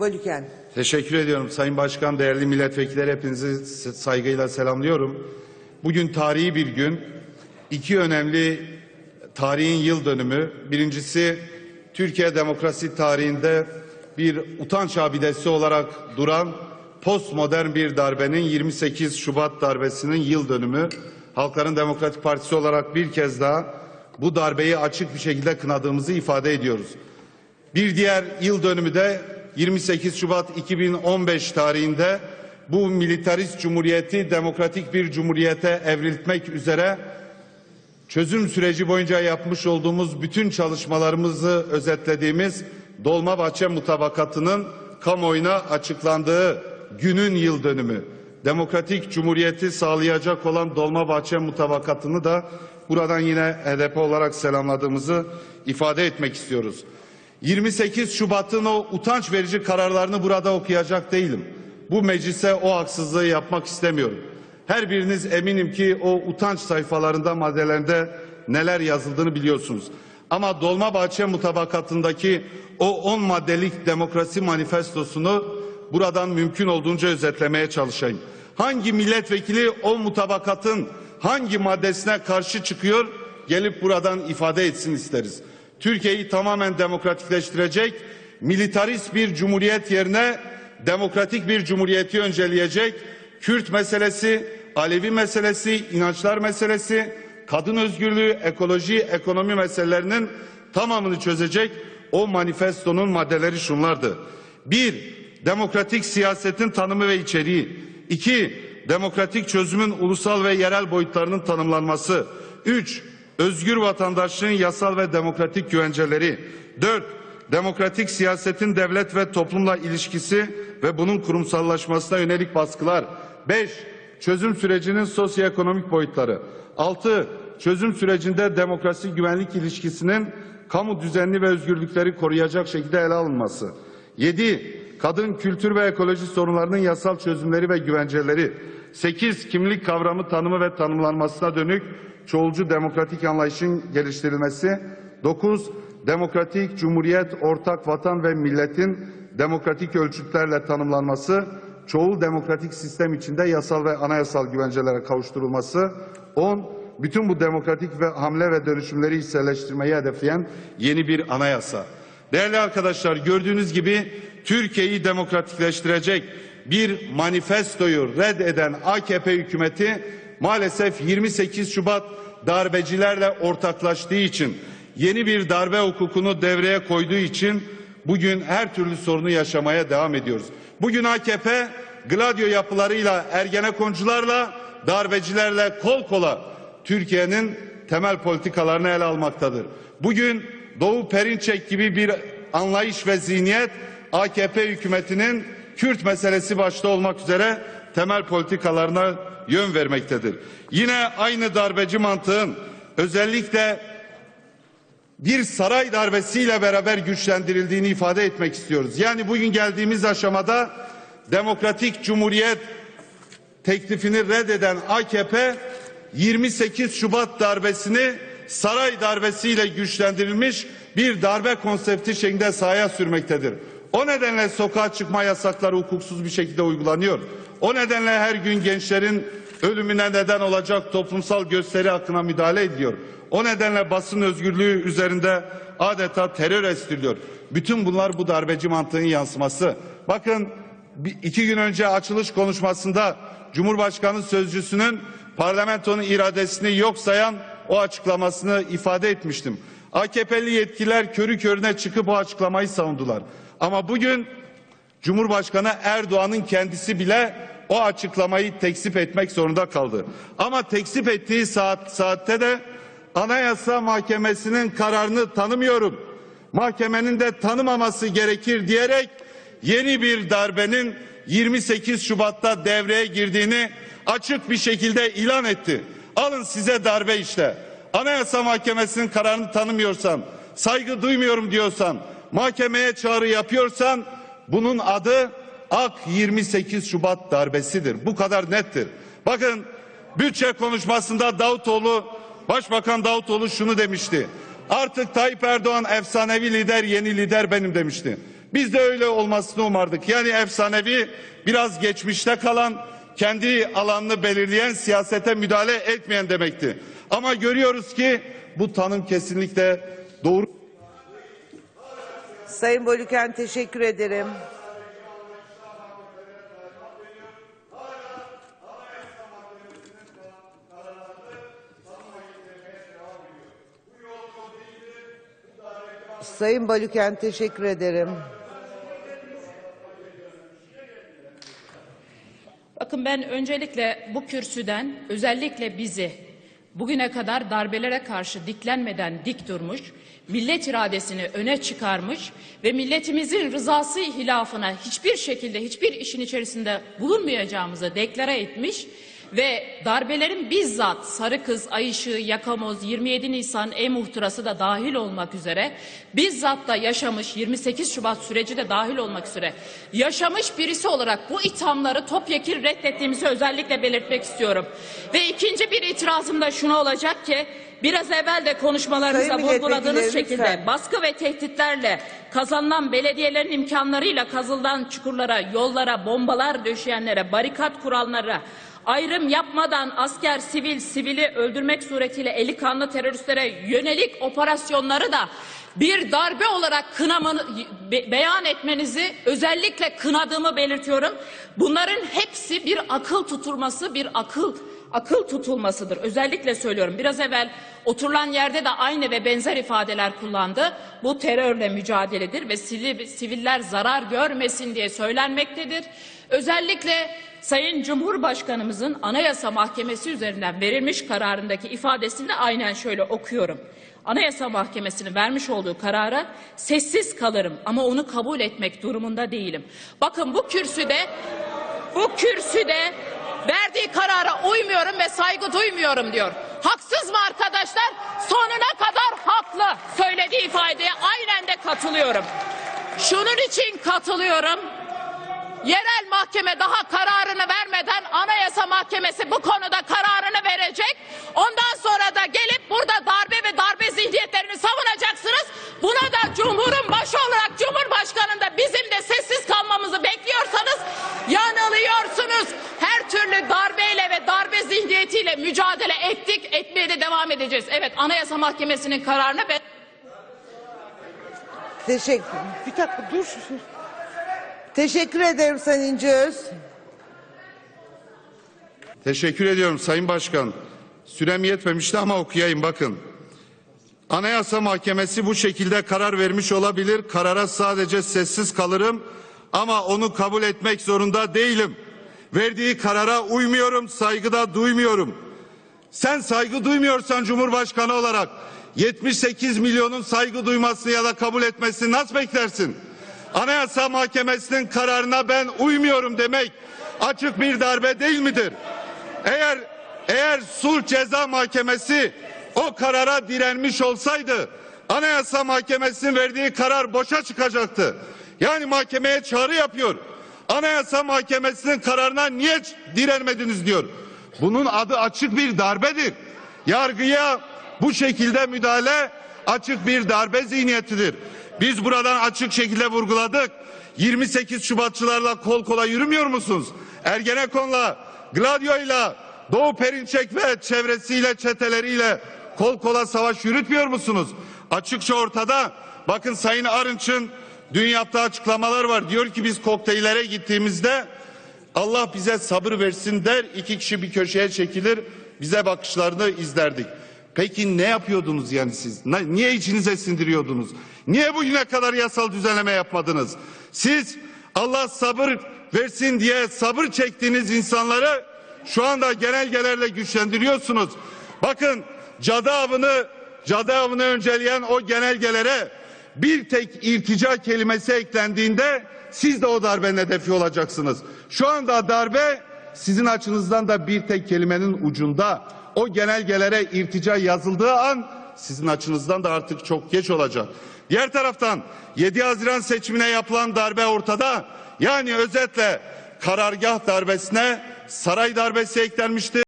Bölüken. Teşekkür ediyorum Sayın Başkan, değerli milletvekilleri hepinizi saygıyla selamlıyorum. Bugün tarihi bir gün. İki önemli tarihin yıl dönümü. Birincisi Türkiye demokrasi tarihinde bir utanç abidesi olarak duran postmodern bir darbenin 28 Şubat darbesinin yıl dönümü. Halkların Demokratik Partisi olarak bir kez daha bu darbeyi açık bir şekilde kınadığımızı ifade ediyoruz. Bir diğer yıl dönümü de 28 Şubat 2015 tarihinde bu militarist cumhuriyeti demokratik bir cumhuriyete evriltmek üzere çözüm süreci boyunca yapmış olduğumuz bütün çalışmalarımızı özetlediğimiz Dolmabahçe mutabakatının kamuoyuna açıklandığı günün yıl dönümü. Demokratik cumhuriyeti sağlayacak olan Dolmabahçe mutabakatını da buradan yine HDP olarak selamladığımızı ifade etmek istiyoruz. 28 Şubat'ın o utanç verici kararlarını burada okuyacak değilim. Bu meclise o haksızlığı yapmak istemiyorum. Her biriniz eminim ki o utanç sayfalarında maddelerinde neler yazıldığını biliyorsunuz. Ama Dolmabahçe mutabakatındaki o 10 maddelik demokrasi manifestosunu buradan mümkün olduğunca özetlemeye çalışayım. Hangi milletvekili o mutabakatın hangi maddesine karşı çıkıyor gelip buradan ifade etsin isteriz. Türkiye'yi tamamen demokratikleştirecek, militarist bir cumhuriyet yerine demokratik bir cumhuriyeti önceleyecek, Kürt meselesi, Alevi meselesi, inançlar meselesi, kadın özgürlüğü, ekoloji, ekonomi meselelerinin tamamını çözecek o manifestonun maddeleri şunlardı. Bir, demokratik siyasetin tanımı ve içeriği. İki, demokratik çözümün ulusal ve yerel boyutlarının tanımlanması. Üç, özgür vatandaşlığın yasal ve demokratik güvenceleri. 4. Demokratik siyasetin devlet ve toplumla ilişkisi ve bunun kurumsallaşmasına yönelik baskılar. 5. Çözüm sürecinin sosyoekonomik boyutları. 6. Çözüm sürecinde demokrasi güvenlik ilişkisinin kamu düzenli ve özgürlükleri koruyacak şekilde ele alınması. 7. Kadın kültür ve ekoloji sorunlarının yasal çözümleri ve güvenceleri. 8. Kimlik kavramı tanımı ve tanımlanmasına dönük çoğulcu demokratik anlayışın geliştirilmesi. 9. Demokratik, cumhuriyet, ortak vatan ve milletin demokratik ölçütlerle tanımlanması. Çoğul demokratik sistem içinde yasal ve anayasal güvencelere kavuşturulması. 10. Bütün bu demokratik ve hamle ve dönüşümleri içselleştirmeyi hedefleyen yeni bir anayasa. Değerli arkadaşlar gördüğünüz gibi Türkiye'yi demokratikleştirecek bir manifestoyu reddeden AKP hükümeti maalesef 28 Şubat darbecilerle ortaklaştığı için yeni bir darbe hukukunu devreye koyduğu için bugün her türlü sorunu yaşamaya devam ediyoruz. Bugün AKP Gladio yapılarıyla, ergenekoncularla, darbecilerle kol kola Türkiye'nin temel politikalarını ele almaktadır. Bugün Doğu Perinçek gibi bir anlayış ve zihniyet AKP hükümetinin Kürt meselesi başta olmak üzere temel politikalarına yön vermektedir. Yine aynı darbeci mantığın özellikle bir saray darbesiyle beraber güçlendirildiğini ifade etmek istiyoruz. Yani bugün geldiğimiz aşamada demokratik cumhuriyet teklifini reddeden AKP 28 Şubat darbesini saray darbesiyle güçlendirilmiş bir darbe konsepti şeklinde sahaya sürmektedir. O nedenle sokağa çıkma yasakları hukuksuz bir şekilde uygulanıyor. O nedenle her gün gençlerin ölümüne neden olacak toplumsal gösteri hakkına müdahale ediyor. O nedenle basın özgürlüğü üzerinde adeta terör estiriliyor. Bütün bunlar bu darbeci mantığın yansıması. Bakın iki gün önce açılış konuşmasında Cumhurbaşkanı sözcüsünün parlamentonun iradesini yok sayan o açıklamasını ifade etmiştim. AKP'li yetkililer körü körüne çıkıp o açıklamayı savundular. Ama bugün Cumhurbaşkanı Erdoğan'ın kendisi bile o açıklamayı tekzip etmek zorunda kaldı. Ama tekzip ettiği saat saatte de Anayasa Mahkemesi'nin kararını tanımıyorum. Mahkemenin de tanımaması gerekir diyerek yeni bir darbenin 28 Şubat'ta devreye girdiğini açık bir şekilde ilan etti. Alın size darbe işte. Anayasa Mahkemesi'nin kararını tanımıyorsan, saygı duymuyorum diyorsan, mahkemeye çağrı yapıyorsan bunun adı AK 28 Şubat darbesidir. Bu kadar nettir. Bakın bütçe konuşmasında Davutoğlu, Başbakan Davutoğlu şunu demişti. Artık Tayyip Erdoğan efsanevi lider, yeni lider benim demişti. Biz de öyle olmasını umardık. Yani efsanevi biraz geçmişte kalan kendi alanını belirleyen siyasete müdahale etmeyen demekti. Ama görüyoruz ki bu tanım kesinlikle doğru Sayın Bölüken teşekkür ederim. Sayın Balüken teşekkür ederim. Bakın ben öncelikle bu kürsüden özellikle bizi bugüne kadar darbelere karşı diklenmeden dik durmuş, millet iradesini öne çıkarmış ve milletimizin rızası hilafına hiçbir şekilde hiçbir işin içerisinde bulunmayacağımızı deklare etmiş ve darbelerin bizzat Sarı Kız, Ayışığı, Yakamoz, 27 Nisan E-Muhtırası da dahil olmak üzere bizzat da yaşamış 28 Şubat süreci de dahil olmak üzere yaşamış birisi olarak bu ithamları topyekun reddettiğimizi özellikle belirtmek istiyorum. Ve ikinci bir itirazım da şuna olacak ki biraz evvel de konuşmalarınızda vurguladığınız şekilde lütfen. baskı ve tehditlerle kazanılan belediyelerin imkanlarıyla kazılan çukurlara, yollara, bombalar döşeyenlere, barikat kuranlara, ayrım yapmadan asker, sivil, sivili öldürmek suretiyle eli kanlı teröristlere yönelik operasyonları da bir darbe olarak kınamanı, be- beyan etmenizi özellikle kınadığımı belirtiyorum. Bunların hepsi bir akıl tutulması, bir akıl akıl tutulmasıdır. Özellikle söylüyorum. Biraz evvel oturulan yerde de aynı ve benzer ifadeler kullandı. Bu terörle mücadeledir ve sivil- siviller zarar görmesin diye söylenmektedir. Özellikle Sayın Cumhurbaşkanımızın Anayasa Mahkemesi üzerinden verilmiş kararındaki ifadesinde aynen şöyle okuyorum. Anayasa Mahkemesi'nin vermiş olduğu karara sessiz kalırım ama onu kabul etmek durumunda değilim. Bakın bu kürsüde bu kürsüde verdiği karara uymuyorum ve saygı duymuyorum diyor. Haksız mı arkadaşlar? Sonuna kadar haklı. Söylediği ifadeye aynen de katılıyorum. Şunun için katılıyorum. Yerel mahkeme daha kararını vermeden Anayasa Mahkemesi bu konuda kararını verecek. Ondan sonra da gelip edeceğiz. Evet Anayasa Mahkemesi'nin kararını ve Teşekkür. Bir dakika dur. Teşekkür ederim Sayın İnceöz. Teşekkür ediyorum Sayın Başkan. Sürem yetmemişti ama okuyayım bakın. Anayasa Mahkemesi bu şekilde karar vermiş olabilir. Karara sadece sessiz kalırım ama onu kabul etmek zorunda değilim. Verdiği karara uymuyorum, saygıda duymuyorum. Sen saygı duymuyorsan Cumhurbaşkanı olarak 78 milyonun saygı duymasını ya da kabul etmesini nasıl beklersin? Anayasa Mahkemesi'nin kararına ben uymuyorum demek açık bir darbe değil midir? Eğer eğer sulh ceza mahkemesi o karara direnmiş olsaydı Anayasa Mahkemesi'nin verdiği karar boşa çıkacaktı. Yani mahkemeye çağrı yapıyor. Anayasa Mahkemesi'nin kararına niye direnmediniz diyor. Bunun adı açık bir darbedir. Yargıya bu şekilde müdahale açık bir darbe zihniyetidir. Biz buradan açık şekilde vurguladık. 28 Şubatçılarla kol kola yürümüyor musunuz? Ergenekon'la, Gladio'yla, Doğu Perinçek ve çevresiyle, çeteleriyle kol kola savaş yürütmüyor musunuz? Açıkça ortada. Bakın Sayın Arınç'ın dün yaptığı açıklamalar var. Diyor ki biz kokteyllere gittiğimizde Allah bize sabır versin der. iki kişi bir köşeye çekilir. Bize bakışlarını izlerdik. Peki ne yapıyordunuz yani siz? Niye içinize sindiriyordunuz? Niye bugüne kadar yasal düzenleme yapmadınız? Siz Allah sabır versin diye sabır çektiğiniz insanları şu anda genelgelerle güçlendiriyorsunuz. Bakın cadı avını, cadı avını önceleyen o genelgelere bir tek irtica kelimesi eklendiğinde siz de o darbenin hedefi olacaksınız. Şu anda darbe sizin açınızdan da bir tek kelimenin ucunda. O genelgelere irtica yazıldığı an sizin açınızdan da artık çok geç olacak. Diğer taraftan 7 Haziran seçimine yapılan darbe ortada. Yani özetle karargah darbesine saray darbesi eklenmişti.